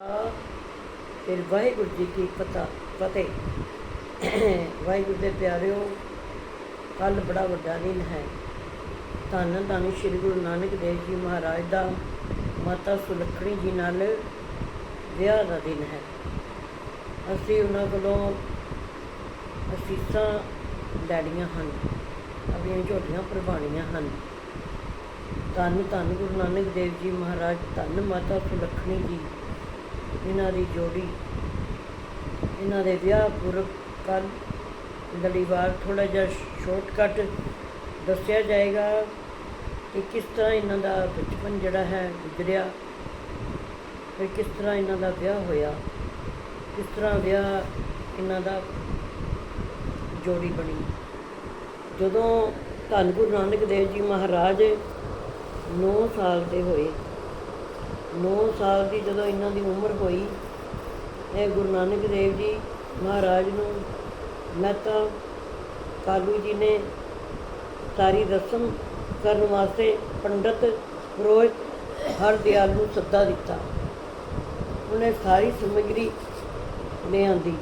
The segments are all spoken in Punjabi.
ਫਿਰ ਵਾਹਿਗੁਰੂ ਜੀ ਕੀ ਪਤਾ, ਫਤਿਹ। ਵਾਹਿਗੁਰੂ ਦੇ ਪਿਆਰਿਓ ਕੱਲ ਬੜਾ ਵੱਡਾ ਦਿਨ ਹੈ। ਧੰਨ ਧੰਨ ਸ੍ਰੀ ਗੁਰੂ ਨਾਨਕ ਦੇਵ ਜੀ ਮਹਾਰਾਜ ਦਾ, ਮਾਤਾ ਸੁਲੱਖਣੀ ਜੀ ਨਾਲ ਵਿਆਹ ਦਾ ਦਿਨ ਹੈ। ਅਸੀਂ ਉਹਨਾਂ ਕੋਲੋਂ ਅਸੀਸਾਂ ਲੈਣੀਆਂ ਹਨ, ਆਪਣੀਆਂ ਝੋਟੀਆਂ ਪ੍ਰਵਾਣੀਆਂ ਹਨ। ਧੰਨ ਧੰਨ ਗੁਰੂ ਨਾਨਕ ਦੇਵ ਜੀ ਮਹਾਰਾਜ, ਧੰਨ ਮਾਤਾ ਸੁਲੱਖਣੀ ਜੀ। ਇਹਨਾਂ ਦੀ ਜੋੜੀ, ਇਹਨਾਂ ਦੇ ਵਿਆਹ ਪੁਰਬ ਕੱਲ ਲੜੀਵਾਰ ਥੋੜਾ ਜਿਹਾ ਸ਼ਾਰਟਕਟ ਦੱਸਿਆ ਜਾਏਗਾ ਕਿ ਕਿਸ ਤਰ੍ਹਾਂ ਇਹਨਾਂ ਦਾ ਬਚਪਨ ਜਿਹੜਾ ਹੈ ਗੁਜ਼ਰਿਆ ਫਿਰ ਕਿਸ ਤਰ੍ਹਾਂ ਇਹਨਾਂ ਦਾ ਵਿਆਹ ਹੋਇਆ, ਕਿਸ ਤਰ੍ਹਾਂ ਵਿਆਹ ਇਹਨਾਂ ਦਾ ਜੋੜੀ ਬਣੀ। ਜਦੋਂ ਧੰਨ ਗੁਰੂ ਨਾਨਕ ਦੇਵ ਜੀ ਮਹਾਰਾਜ 9 ਸਾਲ ਦੇ ਹੋਏ 9 ਸਾਲ ਦੀ ਜਦੋਂ ਇਹਨਾਂ ਦੀ ਉਮਰ ਹੋਈ, ਇਹ ਗੁਰੂ ਨਾਨਕ ਦੇਵ ਜੀ ਮਹਾਰਾਜ ਨੂੰ ਮਹਿਤਾ ਕਾਲੂ ਜੀ ਨੇ ਸਾਰੀ ਰਸਮ ਕਰਨ ਵਾਸਤੇ ਪੰਡਤ ਪੁਰੋਹਿਤ ਹਰ ਦਿਆਲ ਨੂੰ ਸੱਦਾ ਦਿੱਤਾ। ਉਹਨੇ ਸਾਰੀ ਸਮਗਰੀ ਲਿਆਂਦੀ।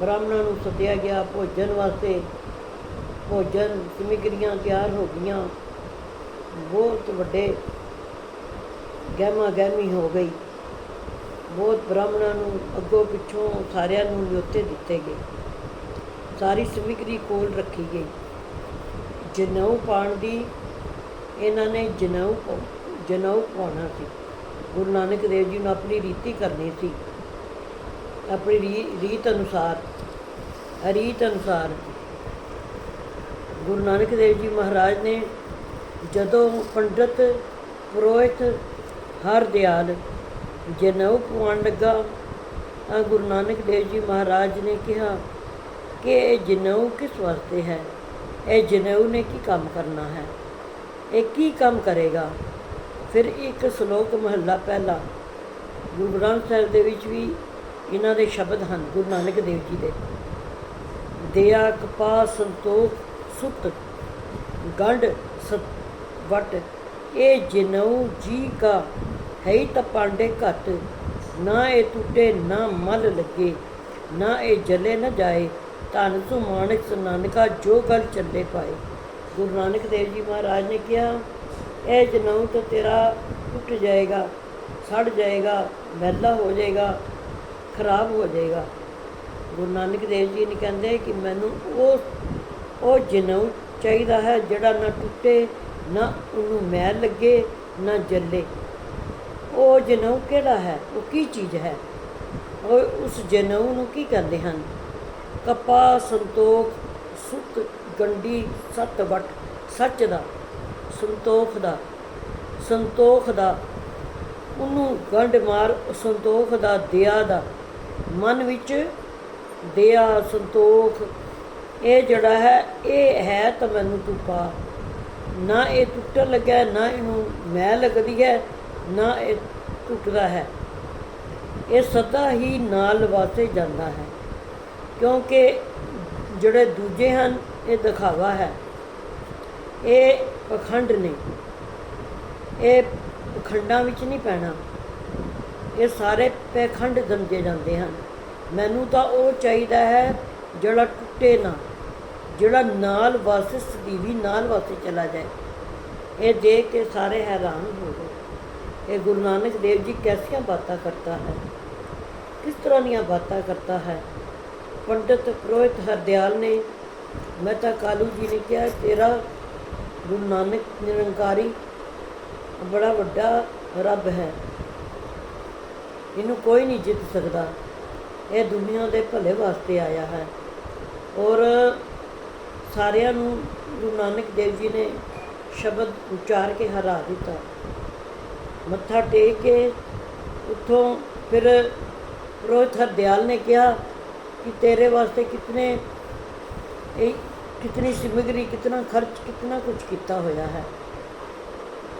ਬ੍ਰਾਹਮਣਾਂ ਨੂੰ ਸੱਦਿਆ ਗਿਆ, ਭੋਜਨ ਵਾਸਤੇ। ਭੋਜਨ ਸਮਗਰੀਆਂ ਤਿਆਰ ਹੋ ਗਈਆਂ। ਬਹੁਤ ਵੱਡੇ ਗਹਿਮਾ ਗਹਿਮੀ ਹੋ ਗਈ। ਬਹੁਤ ਬ੍ਰਾਹਮਣਾਂ ਨੂੰ ਅੱਗੋਂ ਪਿੱਛੋਂ ਸਾਰਿਆਂ ਨੂੰ ਨਿਯੁੱਤੇ ਦਿੱਤੇ ਗਏ। ਸਾਰੀ ਸਮਗਰੀ ਕੋਲ ਰੱਖੀ ਗਈ। ਜਨੇਊ ਪਾਣ ਦੀ ਇਹਨਾਂ ਨੇ ਜਨੇਊ ਪਾਉ- ਜਨੇਊ ਪਾਉਣਾ ਸੀ। ਗੁਰੂ ਨਾਨਕ ਦੇਵ ਜੀ ਨੂੰ ਆਪਣੀ ਰੀਤੀ ਕਰਨੀ ਸੀ। ਆਪਣੀ ਰੀ- ਰੀਤ ਅਨੁਸਾਰ ਰੀਤ ਅਨੁਸਾਰ ਗੁਰੂ ਨਾਨਕ ਦੇਵ ਜੀ ਮਹਾਰਾਜ ਨੇ ਜਦੋਂ ਪੰਡਤ, ਪੁਰੋਹਿਤ ਹਰ ਦਿਆਲ ਜਨੇਊ ਪਵਾਉਣ ਲੱਗਾ, ਤਾਂ ਗੁਰੂ ਨਾਨਕ ਦੇਵ ਜੀ ਮਹਾਰਾਜ ਨੇ ਕਿਹਾ ਕਿ ਇਹ ਜਨੇਊ ਕਿਸ ਵਾਸਤੇ ਹੈ? ਇਹ ਜਨੇਊ ਨੇ ਕੀ ਕੰਮ ਕਰਨਾ ਹੈ? ਇਹ ਕੀ ਕੰਮ ਕਰੇਗਾ? ਫਿਰ ਇੱਕ ਸ਼ਲੋਕ ਮਹੱਲਾ ਪਹਿਲਾ, ਗੁਰੂ ਗ੍ਰੰਥ ਸਾਹਿਬ ਦੇ ਵਿੱਚ ਵੀ ਇਹਨਾਂ ਦੇ ਸ਼ਬਦ ਹਨ, ਗੁਰੂ ਨਾਨਕ ਦੇਵ ਜੀ ਦੇ। ਦਇਆ ਕਪਾ ਸੰਤੋਖ ਸੁਤ, ਗੰਢ ਸਤ ਵਟ। ਇਹ ਜਨਉ ਜੀ ਕਾ ਹੈ ਹੀ ਤਾਂ ਪਾਂਡੇ ਘਟ। ਨਾ ਇਹ ਟੁੱਟੇ, ਨਾ ਮਲ ਲੱਗੇ। ਨਾ ਇਹ ਜਲੇ ਨਾ ਜਾਏ। ਧੰਨ ਤੂੰ ਮਾਨਕ ਸਨਾਨਕਾ ਜੋ ਗੱਲ ਚੱਲੇ ਪਾਏ। ਗੁਰੂ ਨਾਨਕ ਦੇਵ ਜੀ ਮਹਾਰਾਜ ਨੇ ਕਿਹਾ, ਇਹ ਜਨਉ ਤਾਂ ਤੇਰਾ ਟੁੱਟ ਜਾਏਗਾ, ਸੜ ਜਾਏਗਾ ਮੈਲਾ ਹੋ ਜਾਏਗਾ, ਖਰਾਬ ਹੋ ਜਾਏਗਾ। ਗੁਰੂ ਨਾਨਕ ਦੇਵ ਜੀ ਨੇ ਕਹਿੰਦੇ ਕਿ ਮੈਨੂੰ ਉਹ ਉਹ ਜਨਉ ਚਾਹੀਦਾ ਹੈ ਜਿਹੜਾ ਨਾ ਟੁੱਟੇ ਨਾ ਉਹਨੂੰ ਮੈਲ ਲੱਗੇ, ਨਾ ਜੱਲੇ। ਉਹ ਜਨਉ ਕਿਹੜਾ ਹੈ? ਉਹ ਕੀ ਚੀਜ਼ ਹੈ? ਉਹ ਉਸ ਜਨਉ ਨੂੰ ਕੀ ਕਹਿੰਦੇ ਹਨ? ਕਪਾ ਸੰਤੋਖ, ਸੁਤ ਗੰਡੀ ਸਤ ਵਟ, ਸੱਚ ਦਾ, ਸੰਤੋਖ ਦਾ ਸੰਤੋਖ ਦਾ। ਉਹਨੂੰ ਗੰਢ ਮਾਰ, ਸੰਤੋਖ ਦਾ, ਦਿਆ ਦਾ। ਮਨ ਵਿੱਚ ਦਇਆ ਸੰਤੋਖ, ਇਹ ਜਿਹੜਾ ਹੈ, ਇਹ ਹੈ ਤਾਂ ਮੈਨੂੰ ਤੂੰ ਪਾ। ਨਾ ਇਹ ਟੁੱਟਣ ਲੱਗਾ ਨਾ ਇਹਨੂੰ ਮੈਂ ਲੱਗਦੀ ਹੈ, ਨਾ ਇਹ ਟੁੱਟਦਾ ਹੈ। ਇਹ ਸਦਾ ਹੀ ਨਾਲ ਵਾਸਤੇ ਜਾਂਦਾ ਹੈ, ਕਿਉਂਕਿ ਜਿਹੜੇ ਦੂਜੇ ਹਨ, ਇਹ ਦਿਖਾਵਾ ਹੈ। ਇਹ ਪਖੰਡ ਨੇ। ਇਹ ਪਖੰਡਾਂ ਵਿੱਚ ਨਹੀਂ ਪੈਣਾ। ਇਹ ਸਾਰੇ ਪਖੰਡ ਸਮਝੇ ਜਾਂਦੇ ਹਨ। ਮੈਨੂੰ ਤਾਂ ਉਹ ਚਾਹੀਦਾ ਹੈ, ਜਿਹੜਾ ਟੁੱਟੇ ਨਾ। ਜਿਹੜਾ ਨਾਲ ਵਾਸਤੇ ਸਦੀਵੀ, ਨਾਲ ਵਾਸਤੇ ਚਲਾ ਜਾਏ। ਇਹ ਦੇਖ ਕੇ ਸਾਰੇ ਹੈਰਾਨ ਹੋ ਗਏ। ਇਹ ਗੁਰੂ ਨਾਨਕ ਦੇਵ ਜੀ ਕੈਸੀਆਂ ਬਾਤਾਂ ਕਰਤਾ ਹੈ। ਕਿਸ ਤਰ੍ਹਾਂ ਦੀਆਂ ਬਾਤਾਂ ਕਰਤਾ ਹੈ? ਪੰਡਤ ਪੁਰੋਹਿਤ ਹਰਦਿਆਲ ਨੇ ਮਹਿਤਾ ਕਾਲੂ ਜੀ ਨੇ ਕਿਹਾ, ਤੇਰਾ ਗੁਰੂ ਨਾਨਕ ਨਿਰੰਕਾਰੀ ਬੜਾ ਵੱਡਾ ਰੱਬ ਹੈ। ਇਹਨੂੰ ਕੋਈ ਨਹੀਂ ਜਿੱਤ ਸਕਦਾ। ਇਹ ਦੁਨੀਆ ਦੇ ਭਲੇ ਵਾਸਤੇ ਆਇਆ ਹੈ। ਔਰ ਸਾਰਿਆਂ ਨੂੰ ਗੁਰੂ ਨਾਨਕ ਦੇਵ ਜੀ ਨੇ ਸ਼ਬਦ ਉਚਾਰ ਕੇ ਹਰਾ ਦਿੱਤਾ। ਮੱਥਾ ਟੇਕ ਕੇ ਉੱਥੋਂ ਫਿਰ ਪੁਰੋਹਿਤ ਹਰਦਿਆਲ ਨੇ ਕਿਹਾ ਕਿ ਤੇਰੇ ਵਾਸਤੇ ਕਿਤਨੇ ਇਹ ਕਿਤਨੀ ਸਮਗਰੀ, ਕਿਤਨਾ ਖਰਚ, ਕਿਤਨਾ ਕੁਝ ਕੀਤਾ ਹੋਇਆ ਹੈ।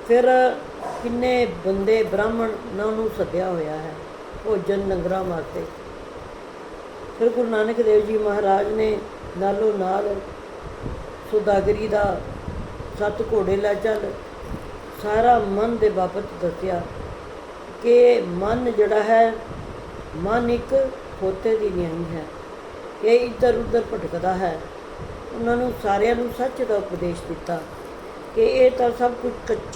ਫਿਰ ਕਿੰਨੇ ਬੰਦੇ ਬ੍ਰਾਹਮਣ ਉਹਨਾਂ ਨੂੰ ਸੱਦਿਆ ਹੋਇਆ ਹੈ ਭੋਜਨ ਲੰਗਰਾਂ ਵਾਸਤੇ। ਫਿਰ ਗੁਰੂ ਨਾਨਕ ਦੇਵ ਜੀ ਮਹਾਰਾਜ ਨੇ ਨਾਲੋਂ ਨਾਲ ਸੁਦਾਗਰੀ ਦਾ ਸੱਤ ਘੋੜੇ ਲੈ ਚੱਲ। ਸਾਰਾ ਮਨ ਦੇ ਬਾਬਤ ਦੱਸਿਆ ਕਿ ਮਨ ਜਿਹੜਾ ਹੈ, ਮਨ ਇੱਕ ਖੋਤੇ ਦੀ ਨਿਆਈ ਹੈ। ਇਹ ਇੱਧਰ ਉੱਧਰ ਭਟਕਦਾ ਹੈ। ਉਹਨਾਂ ਨੂੰ ਸਾਰਿਆਂ ਨੂੰ ਸੱਚ ਦਾ ਉਪਦੇਸ਼ ਦਿੱਤਾ ਕਿ ਇਹ ਤਾਂ ਸਭ ਕੁਝ ਕੱਚਾ